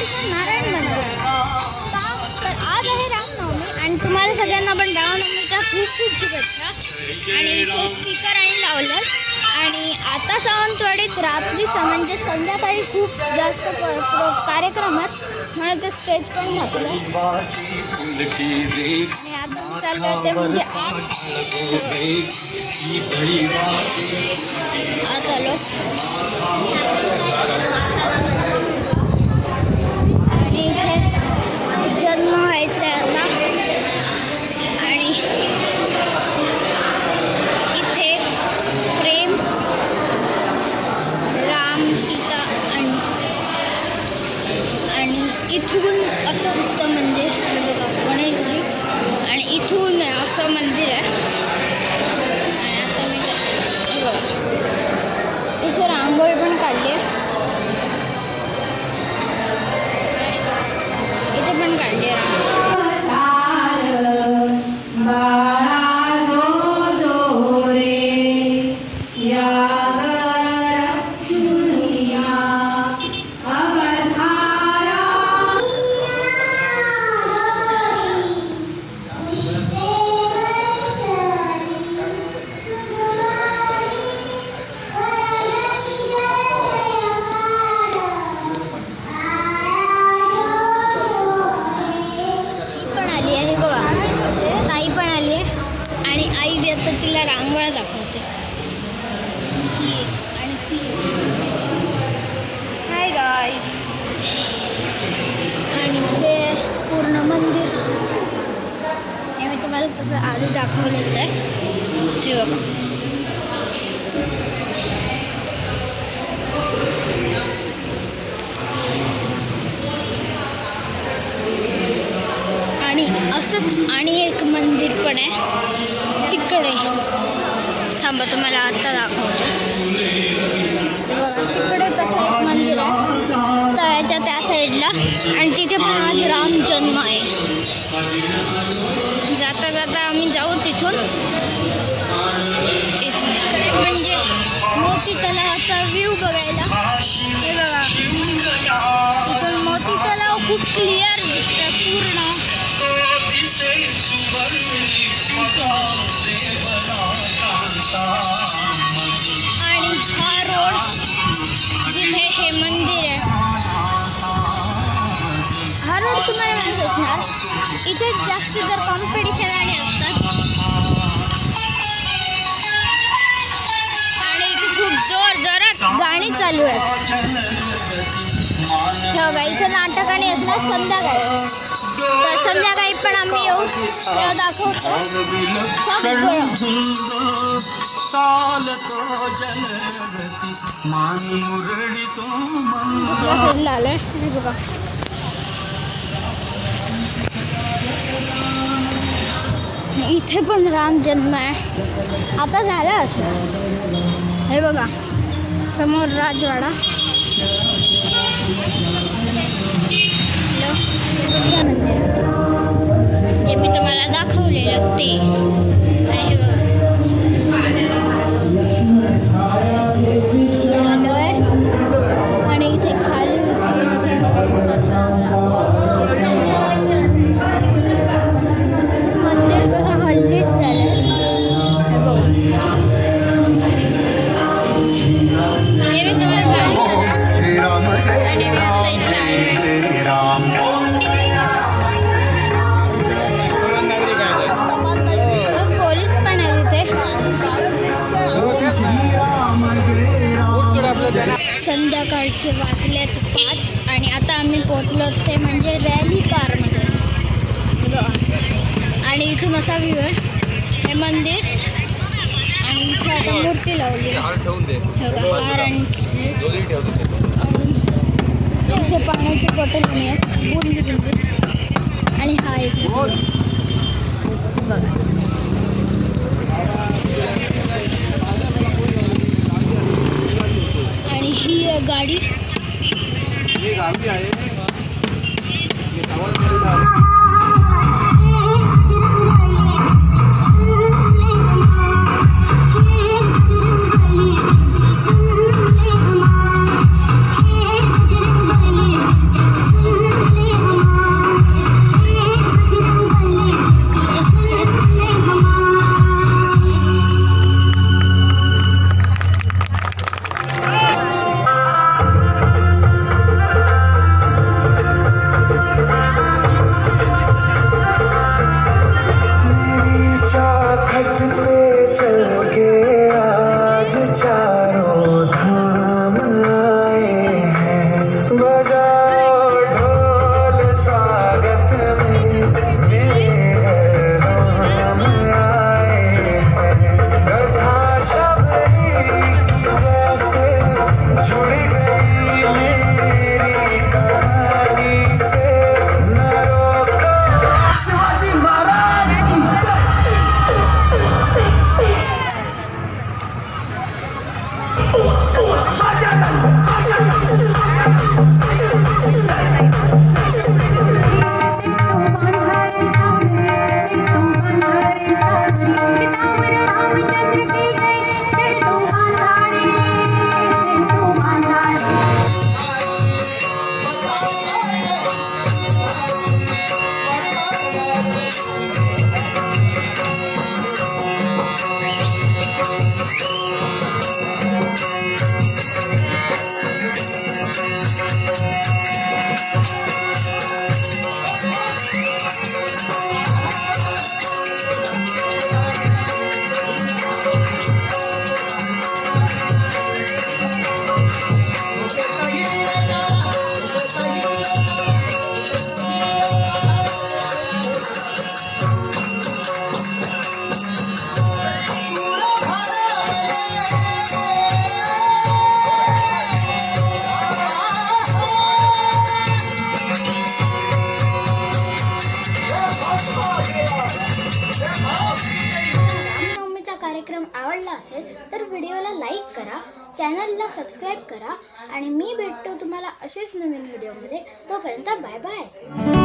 नारायण मंदिर. तर आज आहे रामनवमी आणि तुम्हाला सगळ्यांना पण रामनवमीच्या खूप खूप शुभेच्छा. आणि स्पीकर आणि लावलं आणि आता सावंतवाडीत रात्री स- म्हणजे संध्याकाळी खूप जास्त प- प्रो- कार्यक्रम आहेत म्हणून ते स्टेज पण घातलं आणि आता मी चालले म्हणजे तिला रांगोळ्या दाखवते. आणि ती हाय गाईज आणि हे पूर्ण मंदिर. हे मी तुम्हाला तसं आधी दाखवलंच आहे. हे बघा. आणि असंच आणि एक मंदिर पण आहे. तिकडे. थांबा तुम्हाला आता दाखवतो. तिकडे तसं एक मंदिर आहे. तळ्याच्या त्या साईडला. आणि तिथे पण आज राम जन्म आहे. जाता जाता आम्ही जाऊ तिथून. म्हणजे मोती तलावाचा व्ह्यू बघायला. हे बघा. इथून मोती तलाव खूप क्लिअर दिसतं पूर्ण. तुम्हाला माहीत असणार इथे जास्त तर कॉम्पिटिशन आणि असतात आणि इथे खूप जोर जोरात गाणी चालू आहेत. हे बघा इथे नाटक आणि असणार संध्याकाळी. तर संध्याकाळी पण आम्ही येऊ. तेव्हा दाखवतो सगळं चालतो इथे पण राम जन्म आहे. आता झालं असं. हे बघा समोर राजवाडा. हॅलो, मंदिर? जे मी तुम्हाला दाखवलेलं ते. आणि हे बघा संध्याकाळचे वाजलेत पाच आणि आता आम्ही पोचलो ते म्हणजे रॅली कारमध्ये आणि इथून असा व्ह्यू आहे. हे मंदिर आणि इथे आता मूर्ती लावली इथे पाण्याची बॉटल पण आहे बुंदी बुंदी आणि हा एक. बघा आणि गाडी. ही गाडी गावी आहे. करा. चॅनलला सबस्क्राईब करा. आणि मी भेटतो तुम्हाला असेच नवीन व्हिडिओमध्ये. तोपर्यंत बाय बाय.